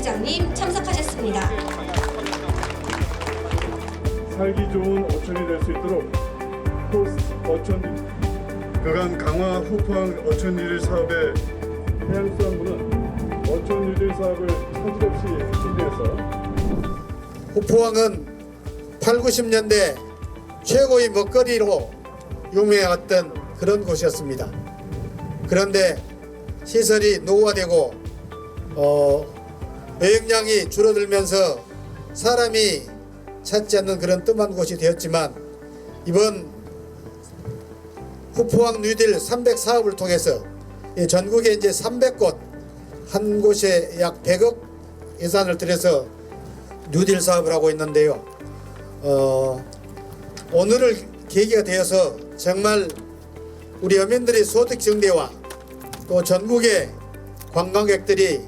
부의장님 참석하셨습니다. 살기 좋은 어촌이 될 수 있도록 코스 어촌 그간 강화 후포항 어촌 유릴 사업의 해양수산부는 어촌 유릴 사업을 차질 없이 추진해서 후포항은 8, 90년대 최고의 먹거리로 유명해왔던 그런 곳이었습니다. 그런데 시설이 노후화되고 어, 여행량이 줄어들면서 사람이 찾지 않는 그런 뜸한 곳이 되었지만 이번 후포항 뉴딜 300 사업을 통해서 이 전국에 이제 300곳 한 곳에 약 100억 예산을 들여서 뉴딜 사업을 하고 있는데요. 어, 오늘을 계기가 되어서 정말 우리 어민들의 소득 증대와 또 전국의 관광객들이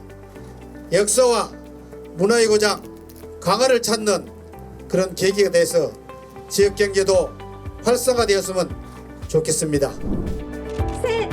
역사와 문화의 고장 강화를 찾는 그런 계기가 돼서 지역 경제도 활성화되었으면 좋겠습니다. 셋.